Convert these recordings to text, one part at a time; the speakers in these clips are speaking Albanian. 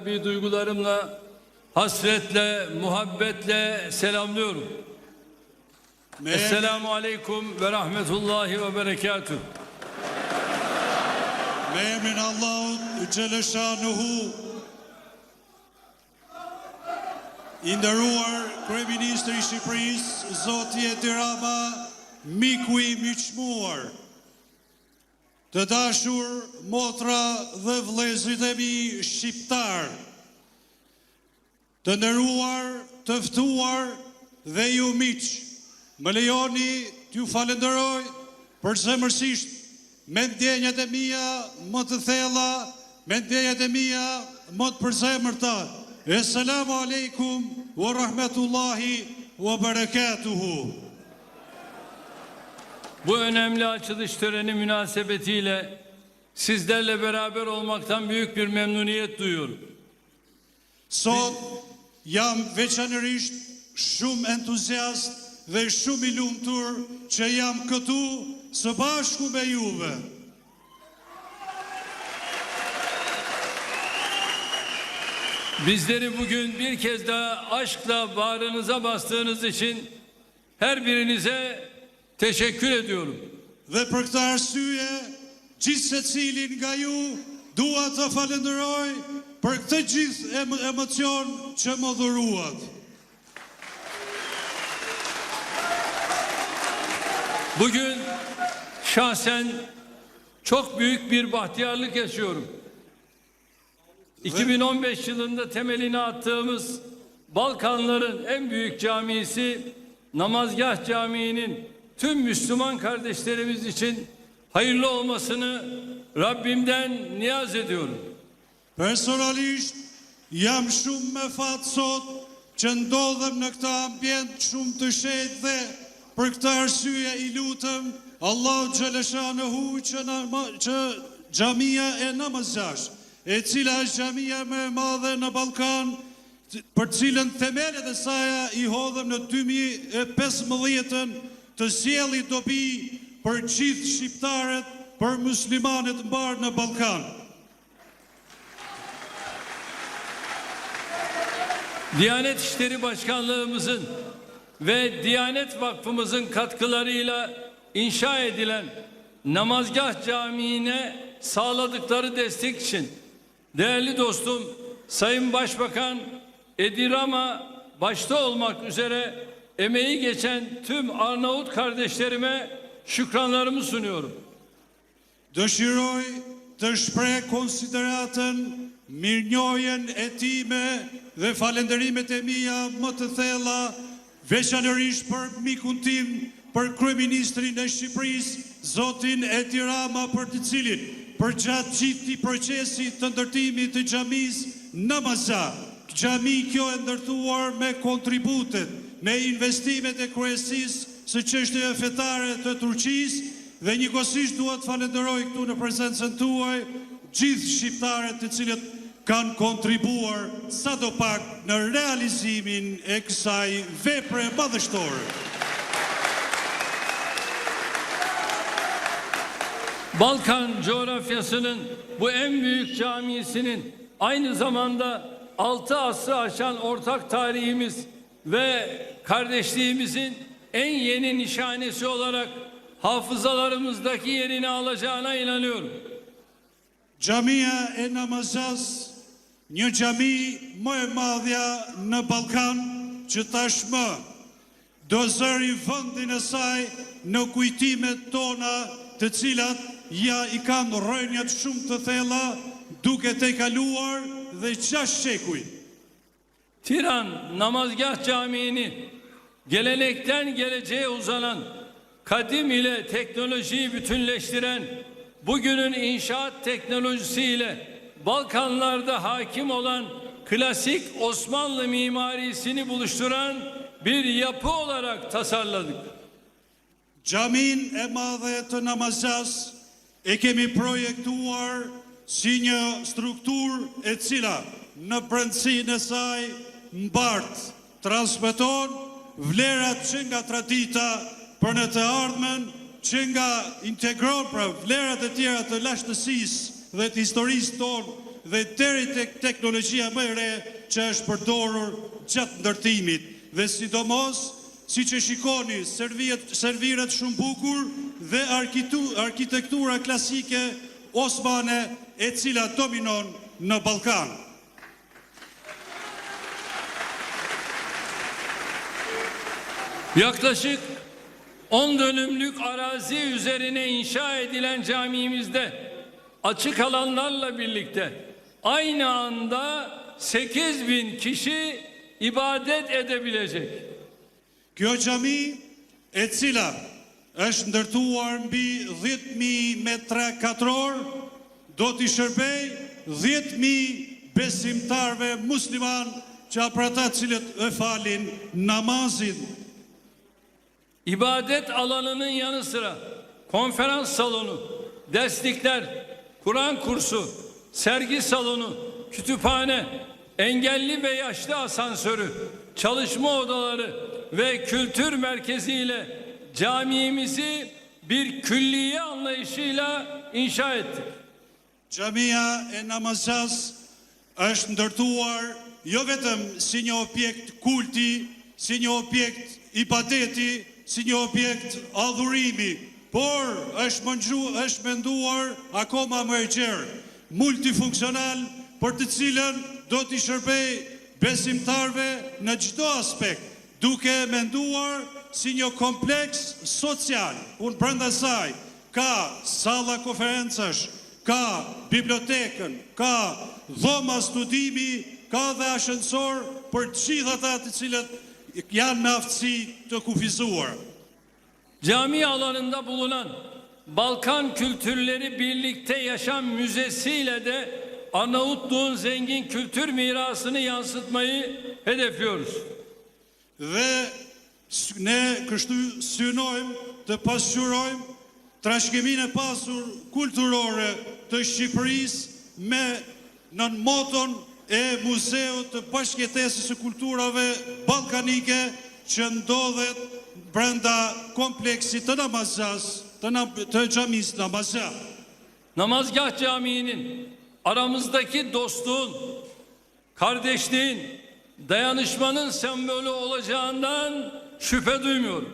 kalbi duygularımla hasretle, muhabbetle selamlıyorum. Me Esselamu Aleyküm ve Rahmetullahi ve Berekatuhu. Me emrin Allahut Gjeleshanuhu I ndëruar Kryeministri i Shqipërisë Zoti Edi Rama Miku i miqmuar Të dashur motra dhe vlezrit e mi shqiptar Të ndëruar, të ftuar dhe ju miq Më lejoni t'ju falenderoj për zemërsisht me ndjenjat e mia më të thella, me ndjenjat e mia më të përzemërta. Esselamu alaikum wa rahmetullahi wa barakatuhu. Bu önemli açılış töreni münasebetiyle sizlerle beraber olmaktan büyük bir memnuniyet duyuyorum. Sot jam veçanërisht shumë entuziast dhe shumë i lumtur që jam këtu së bashku me juve. Bizleri bugün bir kez daha aşkla bağrınıza bastığınız için her birinize teşekkür ediyorum. Dhe për këtë arsye, gjithë se cilin nga ju, dua të falenderoj për këtë gjithë em emocion që më dhuruat. Bugün şahsen çok büyük bir bahtiyarlık yaşıyorum. 2015 yılında temelini attığımız Balkanların en büyük camisi Namazgah Camii'nin tüm Müslüman kardeşlerimiz için hayırlı olmasını Rabbimden niyaz ediyorum. Personalisht, jam shumë me fatë sot që ndodhem në këta ambjent shumë të shetë dhe për këtë arsye i lutëm Allah Gjeleshanuhu që, në, që gjamia e namazgjash, e cila është gjamia me e madhe në Balkan, për cilën themelet e saja i hodhëm në 2015 të sjeli dobi për gjithë shqiptarët, për muslimanët mbarë në Balkan. Diyanet İşleri Başkanlığımızın ve Diyanet Vakfımızın katkılarıyla inşa edilen Namazgah Camii'ne sağladıkları destek için değerli dostum Sayın Başbakan Edirama başta olmak üzere emeği geçen tüm Arnavut kardeşlerime şükranlarımı sunuyorum. Dëshiroj të shpreh konsideratën, mirënjohjen e time dhe falenderimet e mia më të thella, veçanërisht për mikun tim, për kryeministrin e Shqipërisë, zotin Edi Rama, për të cilin për gjatë gjithë këtij procesi të ndërtimit të xhamisë Namaza, xhami kjo e ndërtuar me kontributet, me investimet e kryesisë së çështjeve fetare të Turqisë dhe njëkohësisht dua të falenderoj këtu në prezencën tuaj gjithë shqiptarët të cilët kanë kontribuar sadopak në realizimin e kësaj vepre madhështore. Balkan coğrafyasının bu en büyük camisinin aynı zamanda altı asrı aşan ortak tarihimiz ve kardeşliğimizin en yeni nişanesi olarak hafızalarımızdaki yerini alacağına inanıyorum. Gjamia e namazas, një gjami më e madhja në Balkan që tashmë do zëri vëndin e saj në kujtimet tona të cilat ja i kanë rënjat shumë të thella duke te kaluar dhe qash shekuj. Tiran Namazgah Camii'ni gelenekten geleceğe uzanan kadim ile teknolojiyi bütünleştiren bugünün inşaat teknolojisiyle Balkanlarda hakim olan klasik Osmanlı mimarisini buluşturan bir yapı olarak tasarladık. Gjamin e madhe të namazjas e kemi projektuar si struktur e cila në brendësinë e saj mbart, transmeton vlerat që nga tradita për në të ardhmen, që nga integron pra vlerat e tjera të lashtësisë dhe të historisë tonë dhe deri tek teknologjia më e re që është përdorur gjatë ndërtimit dhe sidomos si që shikoni serviret, serviret shumë bukur dhe arkitektura klasike osmane e cila dominon në Balkan. Yaklaşık 10 dönümlük arazi üzerine inşa edilen camimizde açık alanlarla birlikte aynı anda 8 bin kişi ibadet edebilecek. Kjo gjami e cila është ndërtuar mbi 10.000 metra katror, do t'i shërbej 10.000 besimtarve musliman që për ata cilët e falin namazin. İbadet alanının yanı sıra konferans salonu, derslikler, Kur'an kursu, sergi salonu, kütüphane, engelli ve yaşlı asansörü, çalışma odaları ve kültür merkeziyle camimizi bir külliye anlayışıyla inşa ettik. Gjamia e namazas është ndërtuar jo vetëm si një objekt kulti, si një objekt ibadeti, si një objekt adhurimi, por është mëngju, është menduar akoma më e gjerë, multifunksional për të cilën do t'i shërbej besimtarve në çdo aspekt, duke menduar si një kompleks social. Unë brenda saj ka salla konferencash, ka bibliotekën, ka dhoma studimi, ka dhe ashensor për të gjithë ata të cilët janë në aftësi të kufizuar. Cami alanında bulunan Balkan Kültürleri Birlikte Yaşam Müzesi ile de Arnavutluğun zengin kültür mirasını yansıtmayı hedefliyoruz. S- ne kështu synojmë të pasqyrojmë trashëgiminë e pasur kulturore të Shqipërisë me nën moton e Muzeut të Bashkëjetesës së Kulturave Ballkanike që ndodhet brenda kompleksit të namazjas, të, nam të xhamisë namazja. Namazgah Camii'nin aramızdaki dostluğun, kardeşliğin, dayanışmanın sembolü olacağından şüphe duymuyorum.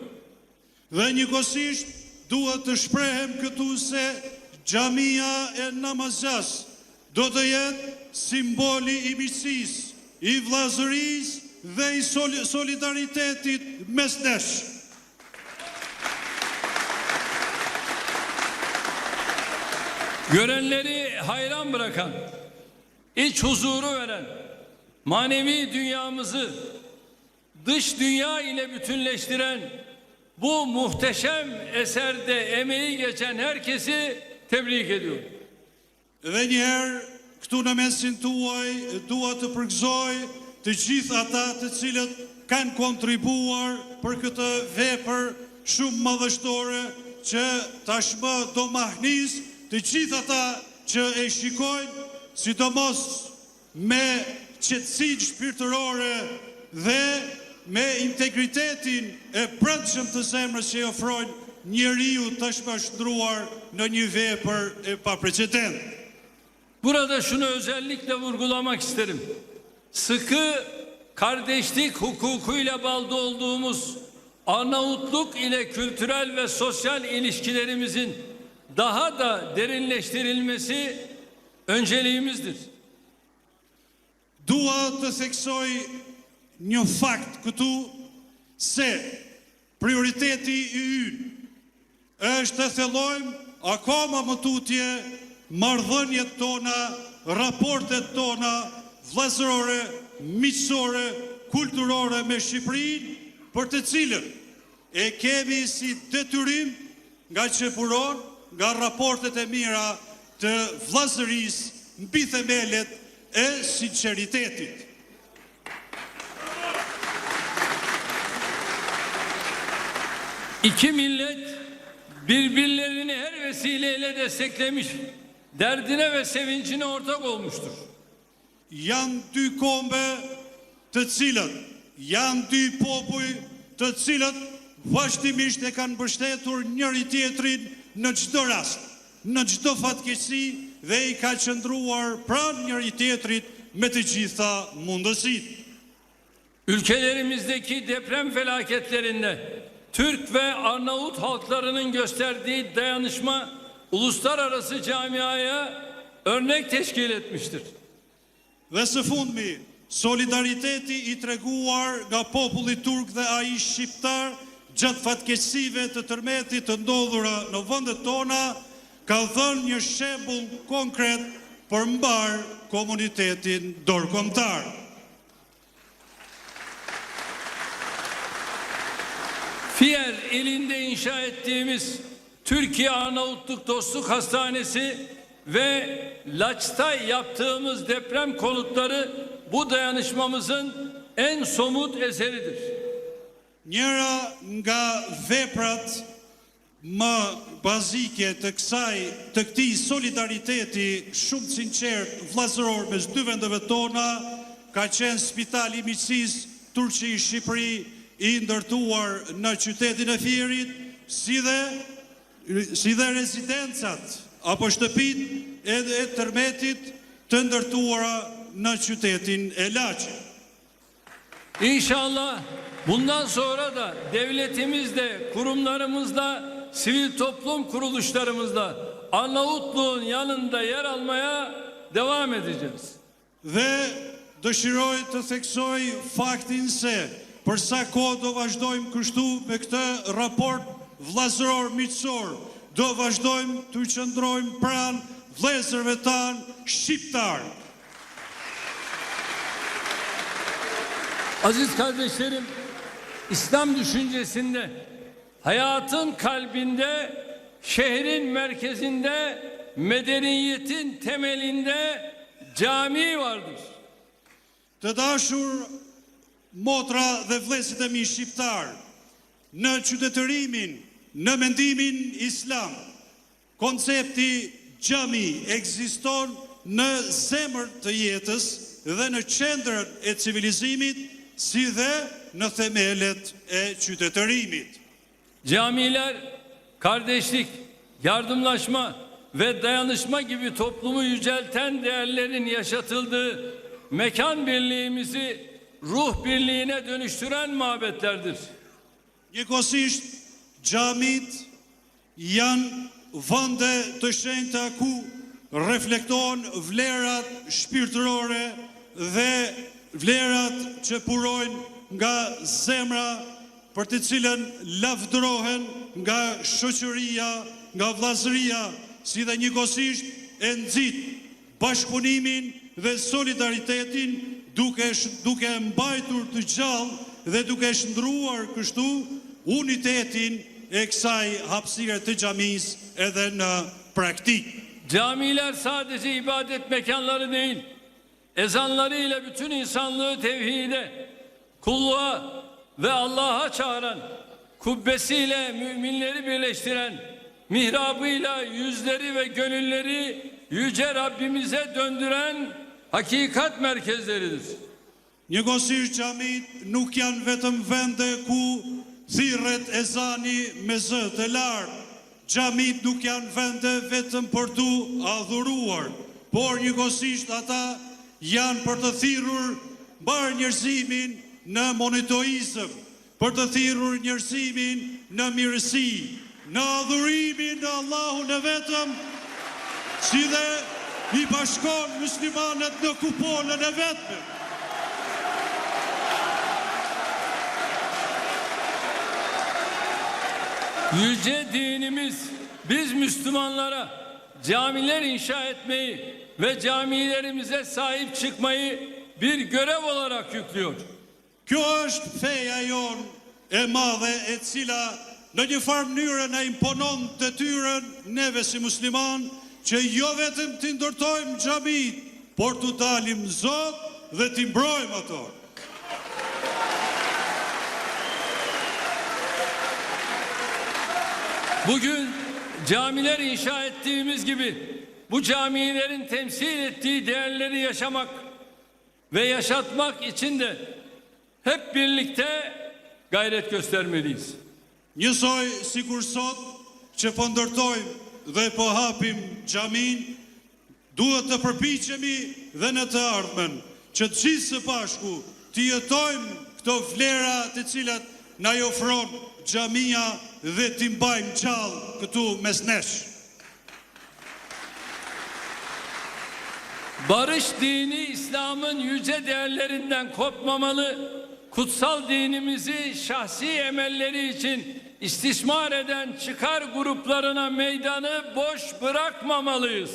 Dhe njëkohësisht duhet të shprehem këtu se xhamia e namazjas do të jetë simboli i miqësisë, i vllazërisë dhe i soli- solidaritetit mes nesh. Görenleri hayran bırakan, iç huzuru veren, manevi dünyamızı dış dünya ile bütünleştiren bu muhteşem eserde emeği geçen herkesi tebrik ediyorum. Dhe njëherë këtu në mesin tuaj dua të përgëzoj të gjithë ata të cilët kanë kontribuar për këtë vepër shumë madhështore që tashmë do mahnis të gjithë ata që e shikojnë sidomos me qetësi shpirtërore dhe me integritetin e brendshëm të zemrës që i ofrojnë njeriu tashmë është ndruar në një vepër e paprecedent. Burada şunu özellikle vurgulamak isterim. Sıkı kardeşlik hukukuyla bağlı olduğumuz Arnavutluk ile kültürel ve sosyal ilişkilerimizin daha da derinleştirilmesi önceliğimizdir. Dua të theksoj një fakt këtu se prioriteti i ynë është të thellojmë akoma më tutje marrëdhëniet tona, raportet tona vllazërore, miqësore, kulturore me Shqipërinë, për të cilën e kemi si detyrim nga që nga raportet e mira të vllazërisë mbi themelet e sinqeritetit. İki millet birbirlerini her vesileyle desteklemiş, derdine ve sevincine ortak olmuştur. Janë dy kombe të cilët, janë dy popuj të cilët vazhdimisht e kanë mbështetur njëri tjetrin në çdo rast, në çdo fatkeqësi dhe i ka qëndruar pranë njëri tjetrit me të gjitha mundësit. Ülkelerimizdeki deprem felaketlerinde Türk ve Arnavut halklarının gösterdiği dayanışma uluslararası camiaya örnek teşkil etmiştir. Dhe së fundmi, solidariteti i treguar nga populli turk dhe ai shqiptar gjatë fatkeqësive të tërmetit të ndodhura në vendet tona ka dhënë një shembull konkret për mbar komunitetin dorëkombëtar. Fiyer ilinde inşa ettiğimiz Türkiye Arnavutluk Dostluk Hastanesi ve Laç'ta yaptığımız deprem konutları bu dayanışmamızın en somut eseridir. Njëra nga veprat më bazike të kësaj, të këtij solidariteti shumë sinqert vllazëror mes dy vendeve tona ka qenë Spitali i Miqësisë Turqi Shqipëri i ndërtuar në qytetin e Fierit, si dhe si dhe rezidencat apo shtëpit edhe e tërmetit të ndërtuara në qytetin e Laçit. İnşallah bundan sonra da devletimizle, kurumlarımızla, sivil toplum kuruluşlarımızla Arnavutluğun yanında yer almaya devam edeceğiz. Dhe dëshiroj të theksoj faktin se për sa kohë do vazhdojmë kështu me këtë raport vllazëror miqësor, do vazhdojmë të qëndrojmë pranë vëllezërve tanë shqiptar. Aziz kardeşlerim, İslam düşüncesinde hayatın kalbinde, şehrin merkezinde, medeniyetin temelinde cami vardır. Të dashur motra dhe vlezit e mi shqiptar, në qytetërimin, në mendimin islam, koncepti gjami ekziston në zemër të jetës dhe në qendrën e civilizimit, si dhe në themelet e qytetërimit. Camiler kardeşlik, yardımlaşma ve dayanışma gibi toplumu yücelten değerlerin yaşatıldığı mekan birliğimizi ruh birliğine dönüştüren mabetlerdir. Njëkohësisht, xhamit janë vende të shenjta ku reflektohen vlerat shpirtërore dhe vlerat që purojnë nga zemra për të cilën lavdërohen nga shoqëria, nga vllazëria, si dhe njëkohësisht e nxit bashkëpunimin dhe solidaritetin duke duke mbajtur të gjallë dhe duke shndruar kështu unitetin e kësaj hapësire të xhamis edhe në praktik. Camiler sadece ibadet mekanları değil, ezanlarıyla bütün insanlığı tevhide, kulluğa ve Allah'a çağıran, kubbesiyle müminleri birleştiren, mihrabıyla yüzleri ve gönülleri yüce Rabbimize döndüren hakikat merkezleridir. Njëkohësisht xhamit nuk janë vetëm vende ku thirret ezani me zë të lartë. Xhamit nuk janë vende vetëm për tu adhuruar, por njëkohësisht ata janë për të thirrur mbar njerëzimin në monitoizëm, për të thirrur njerëzimin në mirësi, në adhurimin në Allahun e vetëm, si dhe i bashkon muslimanët në kupolën e vetme. Yüce dinimiz biz Müslümanlara camiler inşa etmeyi ve camilerimize sahip çıkmayı bir görev olarak yüklüyor. Kjo është feja jon e madhe e cila në një farë mënyrë na imponon të tyren neve si musliman që jo vetëm të ndërtojmë xhamit, por të dalim Zot dhe të mbrojmë ato. Bugün camiler inşa ettiğimiz gibi bu camilerin temsil ettiği değerleri yaşamak ve yaşatmak için de hep birlikte gayret göstermeliyiz. Njësoj sikur sot që po ndërtojmë dhe po hapim xhamin, duhet të përpiqemi dhe në të ardhmen që të gjithë së bashku të jetojmë këto vlera të cilat na i ofron xhamia dhe t'i mbajmë gjallë këtu mes nesh. Barış dini İslam'ın yüce değerlerinden kopmamalı, kutsal dinimizi şahsi emelleri için istismar eden çıkar gruplarına meydanı boş bırakmamalıyız.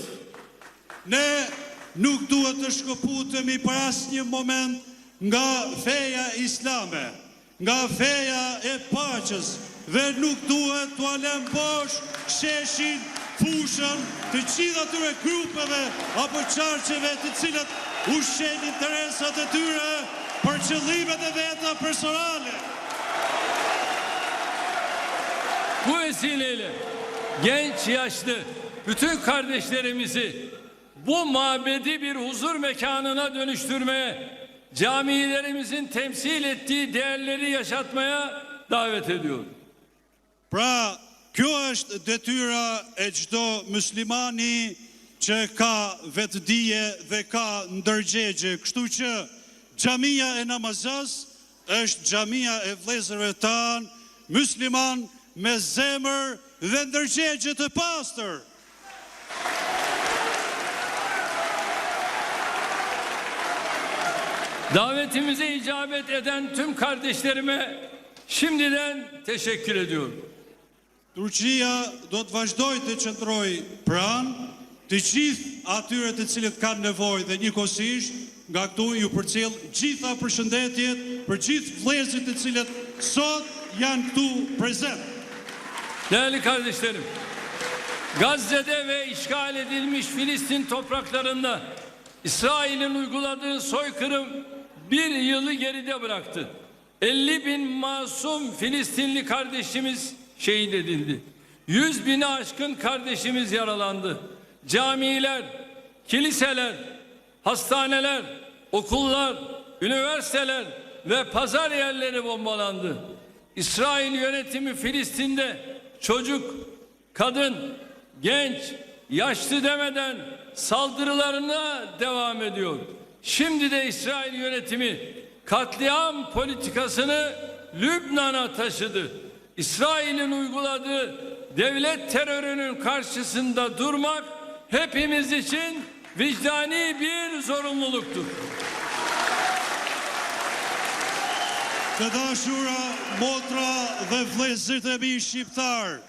Ne nuk duhet të shkëputemi për asnjë moment nga feja islame, nga feja e paqës dhe nuk duhet të alem bosh sheshin fushën të gjitha tyre grupeve apo qarqeve të cilat ushqen interesat e tyre për qëllimet e veta personale. Bu vesileyle genç yaşlı bütün kardeşlerimizi bu mabedi bir huzur mekanına dönüştürmeye, camilerimizin temsil ettiği değerleri yaşatmaya davet ediyorum. Pra, kjo është detyra e çdo muslimani që ka vetëdije dhe ka ndërgjegje. Kështu që xhamia e namazës është xhamia e vëllezërve tan musliman me zemër dhe ndërgjegje të pastër. Davetimize icabet eden tüm kardeşlerime şimdiden teşekkür ediyorum. Turqia do të vazhdoj të qëndroj pran të gjithë atyre të cilët kanë nevojë dhe njëkohësisht nga këtu ju përcjell gjitha përshëndetjet për gjithë vëllezërit të cilët sot janë këtu prezent. Değerli kardeşlerim, Gazze'de ve işgal edilmiş Filistin topraklarında İsrail'in uyguladığı soykırım bir yılı geride bıraktı. 50 bin masum Filistinli kardeşimiz şehit edildi. 100 bini aşkın kardeşimiz yaralandı. Camiler, kiliseler, hastaneler, okullar, üniversiteler ve pazar yerleri bombalandı. İsrail yönetimi Filistin'de çocuk, kadın, genç, yaşlı demeden saldırılarına devam ediyor. Şimdi de İsrail yönetimi katliam politikasını Lübnan'a taşıdı. İsrail'in uyguladığı devlet terörünün karşısında durmak hepimiz için vicdani bir zorunluluktur. Të dashura, motra dhe vlezërit e mi shqiptar,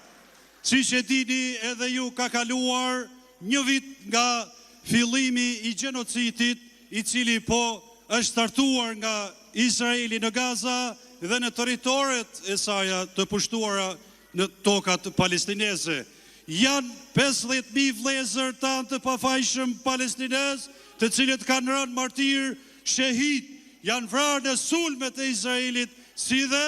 si që dini edhe ju ka kaluar një vit nga fillimi i gjenocitit i cili po është startuar nga Izraeli në Gaza dhe në teritoret e saja të pushtuara në tokat palestinese. Janë 50.000 vlezër tanë të pafajshëm palestinez të cilët kanë rënë martir shehit janë vrarë në sulmet e Izraelit, si dhe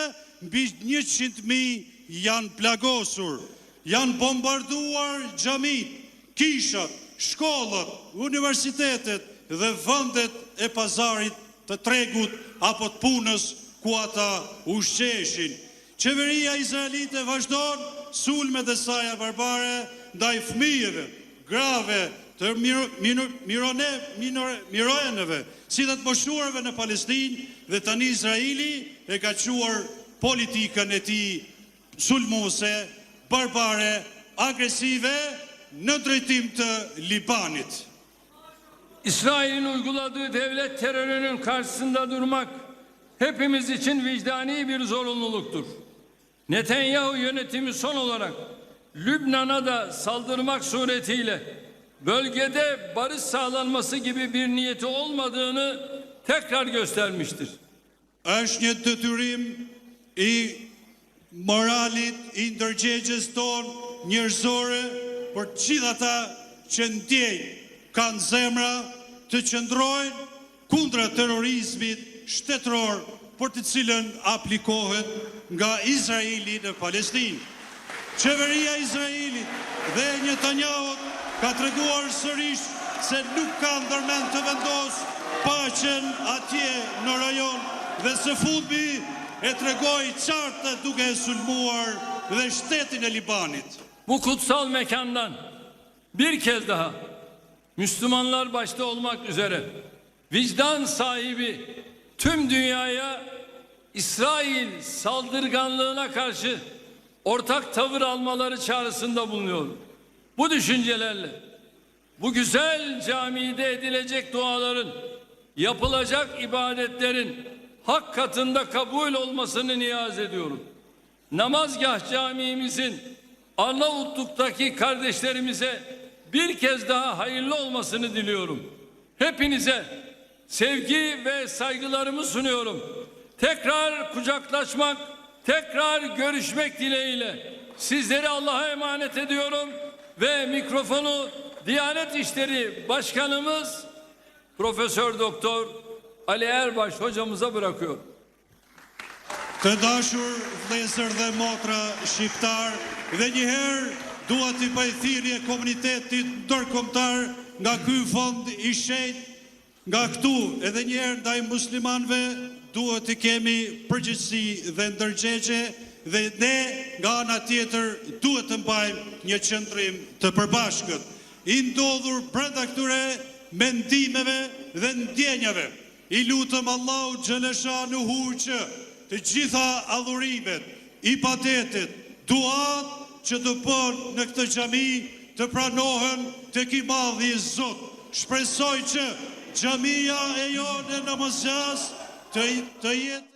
mbi 100.000 janë plagosur. Janë bombarduar gjamit, kishat, shkollët, universitetet dhe vëndet e pazarit të tregut apo të punës ku ata ushqeshin. Qeveria Izraelite vazhdon sulmet e saja barbare ndaj fëmijëve, grave, të mirone, mirojenëve, si dhe të moshuarve në Palestinë dhe tani Izraeli e ka quar politikën e ti sulmuse, barbare, agresive në drejtim të Libanit. İsrail'in uyguladığı devlet terörünün karşısında durmak hepimiz için vicdani bir zorunluluktur. Netanyahu yönetimi son olarak Lübnan'a da saldırmak suretiyle bölgede barış sağlanması gibi bir niyeti olmadığını tekrar göstermiştir. është një detyrim i moralit, i ndërgjegjes ton njërzore për gjithë ata që ndjejnë, kanë zemra të qëndrojnë kundra terrorizmit shtetëror për të cilën aplikohet nga Izraeli në Palestinë. Qeveria Izraelit dhe Netanyahu ka treguar sërish se nuk ka ndërmend të vendos paqen atje në rajon dhe së fundmi e tregoi qartë duke e sulmuar dhe shtetin e Libanit. Bu kutsal mekandan bir kez daha Müslümanlar başta olmak üzere vicdan sahibi tüm dünyaya İsrail saldırganlığına karşı ortak tavır almaları çağrısında bulunuyorum. Bu düşüncelerle bu güzel camide edilecek duaların, yapılacak ibadetlerin hak katında kabul olmasını niyaz ediyorum. Namazgah camimizin Arnavutluk'taki kardeşlerimize bir kez daha hayırlı olmasını diliyorum. Hepinize sevgi ve saygılarımı sunuyorum. Tekrar kucaklaşmak, tekrar görüşmek dileğiyle sizleri Allah'a emanet ediyorum ve mikrofonu Diyanet İşleri Başkanımız Profesör Doktor Ali Erbaş hocamıza bırakıyorum. Të dashur vlezër dhe motra shqiptar, dhe njëherë dua t'i bëj komunitetit ndërkombëtar nga ky fond i shenjtë, nga këtu edhe njëherë ndaj muslimanëve duhet të kemi përgjegjësi dhe ndërgjegje dhe ne nga ana tjetër duhet të mbajmë një qëndrim të përbashkët, i ndodhur brenda këtyre mendimeve dhe ndjenjave. I lutëm Allahu Gjeleshanu hu që të gjitha adhurimet, i patetit, duat që të bën në këtë gjami të pranohen të ki madhi i Zot. Shpresoj që gjamia e jo në namazjas të, të jetë